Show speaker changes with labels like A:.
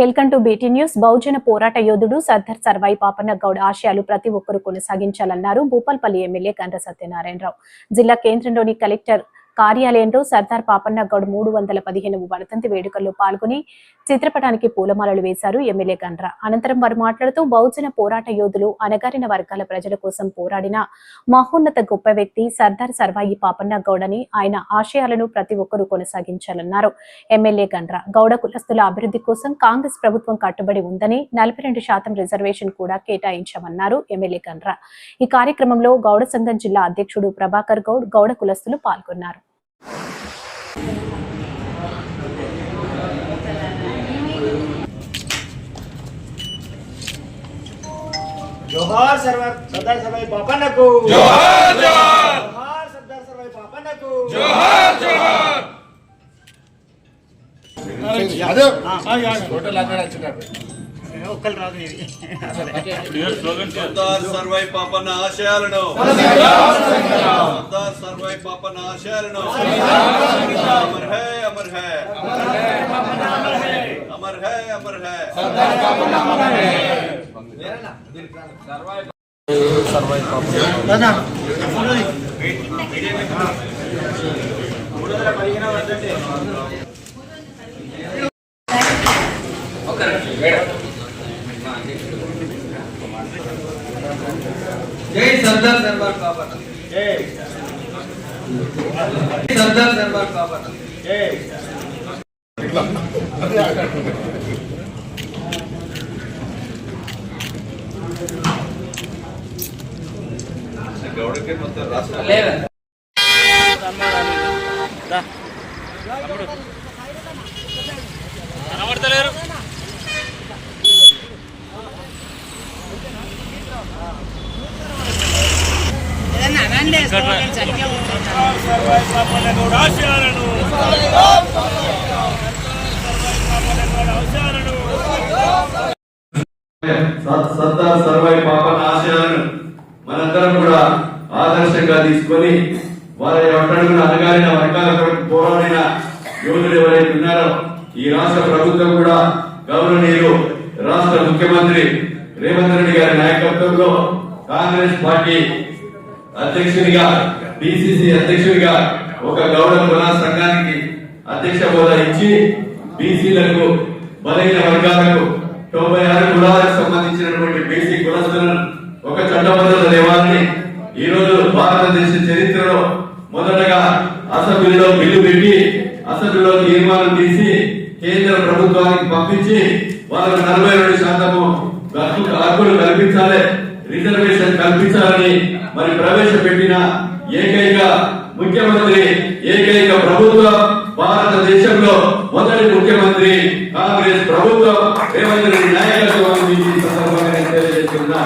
A: Welcome to BT news. బహుజన పోరాట యోధుడు సర్దార్ సర్వాయి పాపన్న గౌడ్ ఆశయాలు ప్రతి ఒక్కరూ కొనసాగించాలన్నారు భూపాల్పల్లి ఎమ్మెల్యే గండ్ర సత్యనారాయణరావు. జిల్లా కేంద్రంలోని కలెక్టర్ కార్యాలయంలో సర్దార్ పాపన్న గౌడ్ మూడు వందల పదిహేను వర్ధంతి వేడుకల్లో పాల్గొని చిత్రపటానికి పూలమాలలు వేశారు ఎమ్మెల్యే గండ్ర. అనంతరం వారు మాట్లాడుతూ బహుజన పోరాట యోధులు అణగారిన వర్గాల ప్రజల కోసం పోరాడిన మహోన్నత గొప్ప వ్యక్తి సర్దార్ సర్వాయి పాపన్న గౌడ్ అని ఆయన ఆశయాలను ప్రతి ఒక్కరూ కొనసాగించాలన్నారు ఎమ్మెల్యే గండ్ర. గౌడ కులస్తుల అభివృద్ధి కోసం కాంగ్రెస్ ప్రభుత్వం కట్టుబడి ఉందని నలభై రెండు శాతం రిజర్వేషన్ కూడా కేటాయించామన్నారు ఎమ్మెల్యే గండ్ర. ఈ కార్యక్రమంలో గౌడ సంఘం జిల్లా అధ్యక్షుడు ప్రభాకర్ గౌడ్ గౌడ కులస్తులు పాల్గొన్నారు.
B: జోహార్ సర్వార్ సర్దార్ సర్వాయి పాపన్నకు
C: జోహార్ జోహార్!
B: జోహార్ సర్దార్ సర్వాయి పాపన్నకు
C: జోహార్ జోహార్!
B: ఒక్కరు రాదు ఇది.
D: సర్దార్ సర్వై పాపన్న ఆశయాలను సర్వై పాపన్న ఆశయాలను Amar high Amar high Amar high Amar high
E: జై సర్దార్ సర్వార్ పాపన్న
B: జై
E: జై సర్దార్ సర్వార్
D: మొత్తం
E: లేదా
D: సర్దార్ సర్వై పాపన్న ఆశయాలను మనందరం కూడా ఆదర్శంగా తీసుకొని వారి ఒట్టడుగున అనగారిన వర్గాల కొరకు పోరాడిన యోధులు ఎవరైతే ఉన్నారో ఈ రాష్ట్ర ప్రభుత్వం కూడా గౌరవనీయులు రాష్ట్ర ముఖ్యమంత్రి రేవంత్ రెడ్డి గారి నాయకత్వంలో కాంగ్రెస్ పార్టీ అధ్యక్షుడిగా బీసీసీ అధ్యక్షుడిగా ఒక గౌరవ కుల సంఘానికి అధ్యక్ష హోదా ఇచ్చి బీసీలకు బలహీన వర్గాలకు తొంభై ఆరు కులాలకు సంబంధించినటువంటి బీసీ కులస్తులను ఒక చట్టబద్ధత దేవాలని ఈ రోజు భారతదేశ చరిత్రలో మొదటగా అసెంబ్లీలో బిల్లు పెట్టి అసెంబ్లీలో తీర్మానం తీసి కేంద్ర ప్రభుత్వానికి పంపించి వాళ్ళకు నలభై రెండు శాతము హక్కులు కల్పించాలి. రిజర్వేషన్ కల్పించాలని మరి ప్రవేశపెట్టిన ఏకైక ముఖ్యమంత్రి ఏకైక ప్రభుత్వం భారతదేశంలో మొదటి ముఖ్యమంత్రి కాంగ్రెస్ ప్రభుత్వం రేవంత్ రెడ్డి నాయకత్వం తెలియజేస్తున్నా.